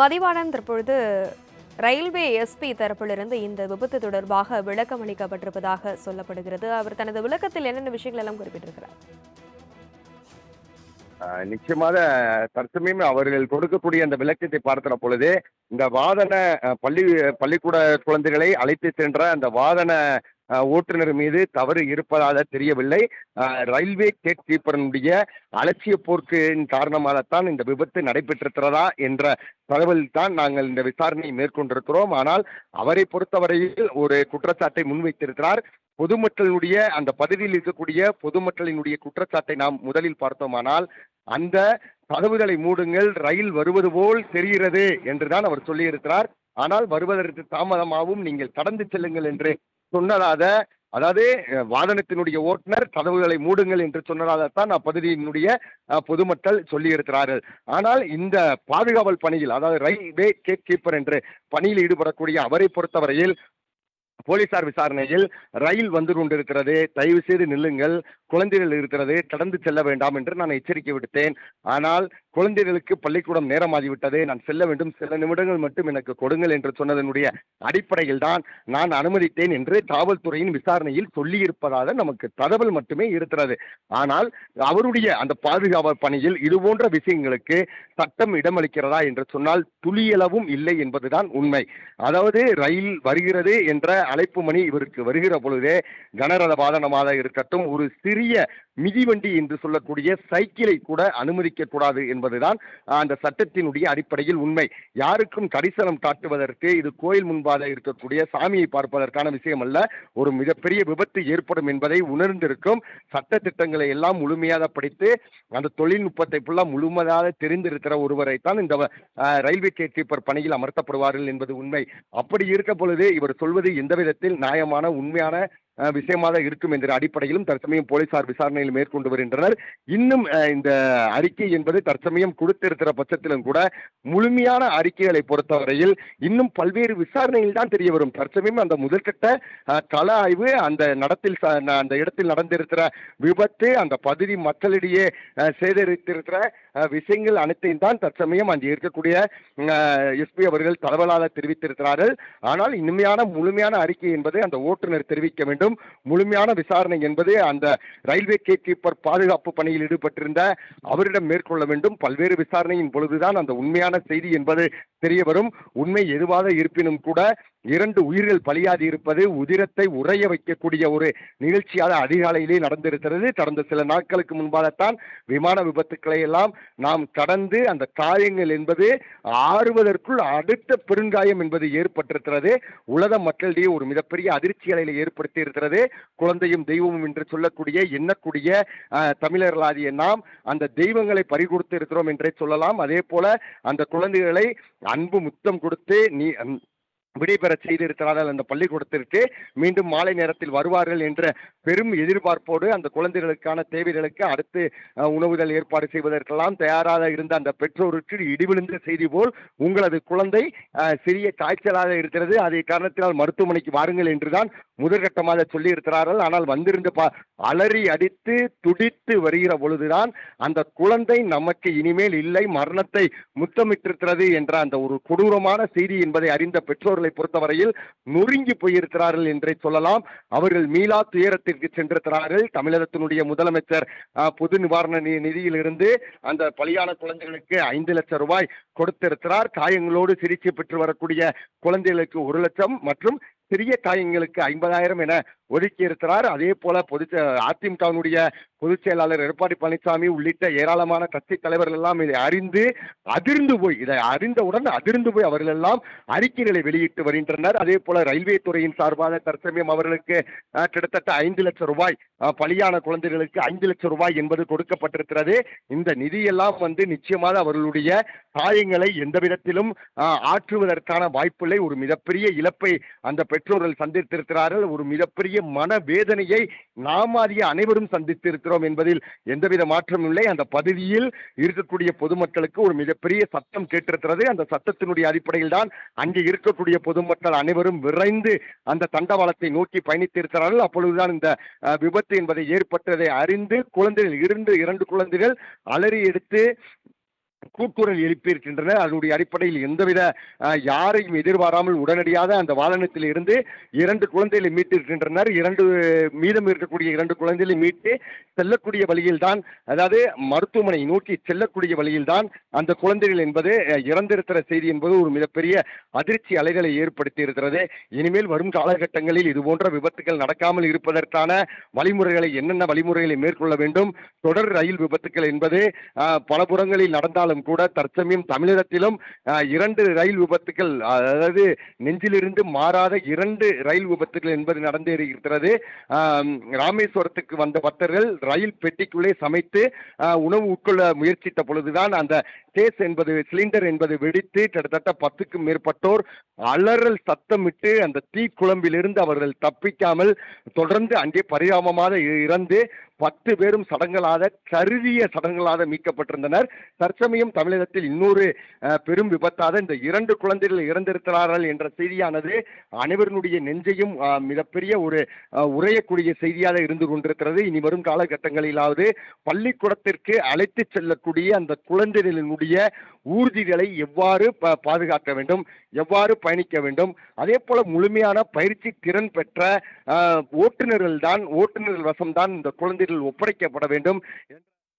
மதிவாணன் தற்பொழுது railway SP தரப்பிலிருந்து இந்த விபத்து தொடர்பாக விளக்கம் அளிக்கப்பட்டிருப்பதாக சொல்லப்படுகிறது. அவர் தனது விளக்கத்தில் என்னென்ன விஷயங்கள் எல்லாம் குறிப்பிட்டிருக்கிறார்? நிச்சயமாக தற்சமயம் அவர்கள் கொடுக்கக்கூடிய அந்த விளக்கத்தை பார்க்கிற பொழுது இந்த வாதன பள்ளி பள்ளிக்கூட குழந்தைகளை அழைத்து சென்ற அந்த வாதன ஓட்டுநர் மீது தவறு இருப்பதாக தெரியவில்லை. ரயில்வே கேட் கீப்பரனுடைய அலட்சிய போர்க்கின் காரணமாகத்தான் இந்த விபத்து நடைபெற்றிருக்கிறதா என்ற தகவல் தான் நாங்கள் இந்த விசாரணையை மேற்கொண்டிருக்கிறோம். ஆனால் அவரை பொறுத்தவரையில் ஒரு குற்றச்சாட்டை முன்வைத்திருக்கிறார். பொதுமக்களுடைய அந்த பதவியில் இருக்கக்கூடிய பொதுமக்களினுடைய குற்றச்சாட்டை நாம் முதலில் பார்த்தோமானால் அந்த கதவுகளை மூடுங்கள் ரயில் வருவது போல் தெரிகிறது என்றுதான் அவர் சொல்லியிருக்கிறார். ஆனால் வருவதற்கு தாமதமாகவும் நீங்கள் கடந்து செல்லுங்கள் என்று சொன்னதாக அதாவது வாகனத்தினுடைய ஓட்டுநர் கதவுகளை மூடுங்கள் என்று சொன்னதாகத்தான் அப்பகுதியினுடைய பொதுமக்கள் சொல்லியிருக்கிறார்கள். ஆனால் இந்த பாதுகாவல் பணியில் அதாவது ரயில்வே கேட் கீப்பர் என்று பணியில் ஈடுபடக்கூடிய அவரை பொறுத்தவரையில் போலீசார் விசாரணையில் ரயில் வந்து கொண்டிருக்கிறது. தயவு செய்து நில்லுங்கள். குழந்தைகள் இருக்கிறது. கடந்து செல்ல வேண்டாம் என்று நான் எச்சரிக்கை விடுத்தேன். ஆனால் குழந்தைகளுக்கு பள்ளிக்கூடம் நேரமாகிவிட்டது. நான் செல்ல வேண்டும். சில நிமிடங்கள் மட்டும் எனக்கு கொடுங்கள் என்று சொன்னதனுடைய அடிப்படையில் தான் நான் அனுமதித்தேன் என்று காவல்துறையின் விசாரணையில் சொல்லியிருப்பதாக நமக்கு தகவல் மட்டுமே இருக்கிறது. ஆனால் அவருடைய அந்த பாதுகாப்பு பணியில் இது போன்ற விஷயங்களுக்கு சட்டம் இடமளிக்கிறதா என்று சொன்னால் துளியளவும் இல்லை என்பதுதான் உண்மை. அதாவது ரயில் வருகிறது என்ற அழைப்பு மணி இவருக்கு வருகிற பொழுதே கனரத வாதனமாக இருக்கட்டும் ஒரு சிறிய மிதிவண்டி என்று சொல்லக்கூடிய சைக்கிளை கூட அனுமதிக்க கூடாது என்பதுதான் அந்த சட்டத்தினுடைய அடிப்படையில் உண்மை. யாருக்கும் கரிசனம் காட்டுவதற்கு இது கோயில் முன்பாக இருக்கக்கூடிய சாமியை பார்ப்பதற்கான விஷயம் அல்ல ஒரு மிகப்பெரிய விபத்து ஏற்படும் என்பதை உணர்ந்திருக்கும் சட்ட திட்டங்களை எல்லாம் முழுமையாக படித்து அந்த தொழில்நுட்பத்தை ஃபுல்லாக முழுமையாக தெரிந்திருக்கிற ஒருவரைத்தான் இந்த ரயில்வே கேட் கீப்பர் பணியில் அமர்த்தப்படுவார்கள் என்பது உண்மை. அப்படி இருக்க பொழுது இவர் சொல்வது எந்த விதத்தில் நியாயமான உண்மையான விஷயமாக இருக்கும் என்ற அடிப்படையிலும் தற்சமயம் போலீசார் விசாரணையில் மேற்கொண்டு வருகின்றனர். இன்னும் இந்த அறிக்கை என்பது தற்சமயம் கொடுத்திருக்கிற பட்சத்திலும் கூட முழுமையான அறிக்கைகளை பொறுத்தவரையில் இன்னும் பல்வேறு விசாரணையில் தான் தெரிய வரும். தற்சமயம் அந்த முதற்கட்ட கள ஆய்வு அந்த நடத்தில் ச- ந- அந்த இடத்தில் நடந்திருக்கிற விபத்து அந்த பகுதி மக்களிடையே சேதரித்திருக்கிற விஷயங்கள் அனைத்தையும் தான் தற்சமயம் அங்கே இருக்கக்கூடிய எஸ்பி அவர்கள் தகவலாக தெரிவித்திருக்கிறார்கள். ஆனால் இனிமையான முழுமையான அறிக்கை என்பது அந்த ஓட்டுநர் தெரிவிக்க வேண்டும். முழுமையான விசாரணை என்பது அந்த ரயில்வே கேட் கீப்பர் பாதுகாப்பு பணியில் ஈடுபட்டிருந்த அவரிடம் மேற்கொள்ள வேண்டும். பல்வேறு விசாரணையின் பொழுதுதான் அந்த உண்மையான செய்தி என்பது தெரிய வரும் உண்மை எதுவாக இருப்பினும் கூட இரண்டு உயிர்கள் பலியாதி இருப்பது உதிரத்தை உறைய வைக்கக்கூடிய ஒரு நிகழ்ச்சியாக அதிகாலையிலே நடந்திருக்கிறது. கடந்த சில நாட்களுக்கு முன்பாகத்தான் விமான விபத்துக்களை எல்லாம் நாம் கடந்து அந்த காயங்கள் என்பது ஆறுவதற்குள் அடுத்த பெருங்காயம் என்பது ஏற்பட்டிருக்கிறது. உலக மக்களிடையே ஒரு மிகப்பெரிய அதிர்ச்சிகளை ஏற்படுத்தி இருக்கிறது. குழந்தையும் தெய்வமும் என்று சொல்லக்கூடிய எண்ணக்கூடிய தமிழர்களாகிய நாம் அந்த தெய்வங்களை பறிகொடுத்து இருக்கிறோம் என்றே சொல்லலாம். அதே போல அந்த குழந்தைகளை அன்பு முத்தம் கொடுத்து நீ விடைபெறச் செய்திருக்கிறார்கள் அந்த பள்ளிக்கூடத்திற்கு மீண்டும் மாலை நேரத்தில் வருவார்கள் என்ற பெரும் எதிர்பார்ப்போடு அந்த குழந்தைகளுக்கான தேவைகளுக்கு அடுத்து உணவுகள் ஏற்பாடு செய்வதற்கெல்லாம் தயாராக இருந்த அந்த பெற்றோருக்கு இடிவிழுந்த செய்தி போல் உங்களது குழந்தை சிறிய காய்ச்சலாக இருக்கிறது. அதை காரணத்தினால் மருத்துவமனைக்கு வாருங்கள் என்றுதான் முதற்கட்டமாக சொல்லி இருக்கிறார்கள் ஆனால் வந்திருந்த பா அலறி அடித்து துடித்து வருகிற பொழுதுதான் அந்த குழந்தை நமக்கு இனிமேல் இல்லை மரணத்தை முத்தமிட்டிருக்கிறது என்ற அந்த ஒரு கொடூரமான செய்தி என்பதை அறிந்த பெற்றோர்கள் பொறுத்தவரையில் நொறுங்கி போயிருக்கிறார்கள் என்றே சொல்லலாம். அவர்கள் மீளா துயரத்திற்கு சென்றிருக்கிறார்கள். தமிழகத்தினுடைய முதலமைச்சர் பொது நிவாரண நி- நிதியிலிருந்து அந்த பலியான குழந்தைகளுக்கு ஐந்து லட்சம் ரூபாய் கொடுத்திருக்கிறார். காயங்களோடு சிகிச்சை பெற்று வரக்கூடிய குழந்தைகளுக்கு ஒரு லட்சம் மற்றும் சிறிய காயங்களுக்கு ஐம்பதாயிரம் என ஒதுக்கி இருக்கிறார். அதே போல பொது அதிமுகவினுடைய பொதுச் செயலாளர் எடப்பாடி பழனிசாமி உள்ளிட்ட ஏராளமான கட்சி தலைவர்கள் எல்லாம் இதை அறிந்து அதிர்ந்து போய் இதை அறிந்தவுடன் அதிர்ந்து போய் அவர்கள் எல்லாம் அறிக்கைகளை வெளியிட்டு வருகின்றனர். அதே போல ரயில்வே துறையின் சார்பாக தற்சமயம் அவர்களுக்கு கிட்டத்தட்ட ஐந்து லட்சம் ரூபாய் பலியான குழந்தைகளுக்கு ஐந்து லட்சம் ரூபாய் என்பது கொடுக்கப்பட்டிருக்கிறது. இந்த நிதியெல்லாம் வந்து நிச்சயமாக அவர்களுடைய காயங்களை எந்த விதத்திலும் ஆற்றுவதற்கான வாய்ப்பில்லை. ஒரு மிகப்பெரிய இழப்பை அந்த பெற்றோர்கள் சந்தித்திருக்கிறார்கள். ஒரு மிகப்பெரிய மன மனவேதனையை நாம் அறிய அனைவரும் சந்தித்திருக்கிறோம் என்பதில் எந்தவித மாற்றமும் இல்லை. அந்த பகுதியில் இருக்கக்கூடிய பொதுமக்களுக்கு ஒரு மிகப்பெரிய சத்தம் கேட்டிருக்கிறது. அந்த சத்தத்தினுடைய அடிப்படையில் தான் அங்கே இருக்கக்கூடிய பொதுமக்கள் அனைவரும் விரைந்து அந்த தண்டவாளத்தை நோக்கி பயணித்திருக்கிறார்கள். அப்பொழுதுதான் இந்த விபத்து என்பதை ஏற்பட்டதை அறிந்து குழந்தைகள் இருந்து இரண்டு குழந்தைகள் அலறி எடுத்து கூக்குரல் எழுப்பியிருக்கின்றனர் அதனுடைய அடிப்படையில் எந்தவித யாரையும் எதிர்பாராமல் உடனடியாக அந்த வாகனத்தில் இருந்து இரண்டு குழந்தைகளை மீட்டிருக்கின்றனர். இரண்டு மீதம் இருக்கக்கூடிய இரண்டு குழந்தைகளை மீட்டு செல்லக்கூடிய வழியில் தான் அதாவது மருத்துவமனை நோக்கி செல்லக்கூடிய வழியில் தான் அந்த குழந்தைகள் என்பது இறந்திருக்கிற செய்தி என்பது ஒரு மிகப்பெரிய அதிர்ச்சி அலைகளை ஏற்படுத்தி இருக்கிறது இனிமேல் வரும் காலகட்டங்களில் இது போன்ற விபத்துகள் நடக்காமல் இருப்பதற்கான வழிமுறைகளை என்னென்ன வழிமுறைகளை மேற்கொள்ள வேண்டும் தொடர் ரயில் விபத்துக்கள் என்பது பல புறங்களில் நடந்தாலும் கூட தற்சமயம் தமிழகத்திலும் இரண்டு ரயில் விபத்துக்கள் அதாவது நெஞ்சிலிருந்து மாறாத இரண்டு ரயில் விபத்துகள் என்பது நடந்தேறுகிறது இருக்கிறது ராமேஸ்வரத்துக்கு வந்த பக்தர்கள் ரயில் பெட்டிக்குள்ளே சமைத்து உணவு உட்கொள்ள முயற்சித்த பொழுதுதான் அந்த கேஸ் என்பது சிலிண்டர் என்பது வெடித்து கிட்டத்தட்ட பத்துக்கும் மேற்பட்டோர் அலறல் சத்தமிட்டு அந்த தீ குழம்பிலிருந்து அவர்கள் தப்பிக்காமல் தொடர்ந்து அங்கே பரிதாபமாக இறந்து பத்து பேரும் சடங்களாக கருதிய சடங்களாக மீட்கப்பட்டிருந்தனர். தற்சமயம் தமிழகத்தில் இன்னொரு பெரும் விபத்தாக இந்த இரண்டு குழந்தைகள் இறந்திருக்கிறார்கள் என்ற செய்தியானது அனைவருடைய நெஞ்சையும் மிகப்பெரிய ஒரு உரையக்கூடிய செய்தியாக இருந்து கொண்டிருக்கிறது. இனி வரும் காலகட்டங்களிலாவது பள்ளிக்கூடத்திற்கு அழைத்து செல்லக்கூடிய அந்த குழந்தைகளினுடைய ஊர்திகளை எவ்வாறு ப- பாதுகாக்க வேண்டும் எவ்வாறு பயணிக்க வேண்டும் அதே போல முழுமையான பயிற்சி திறன் பெற்ற ஓட்டுநர்கள் தான் ஓட்டுநர்கள் வசம்தான் இந்த குழந்தைகள் ஒப்படைக்கப்பட வேண்டும்.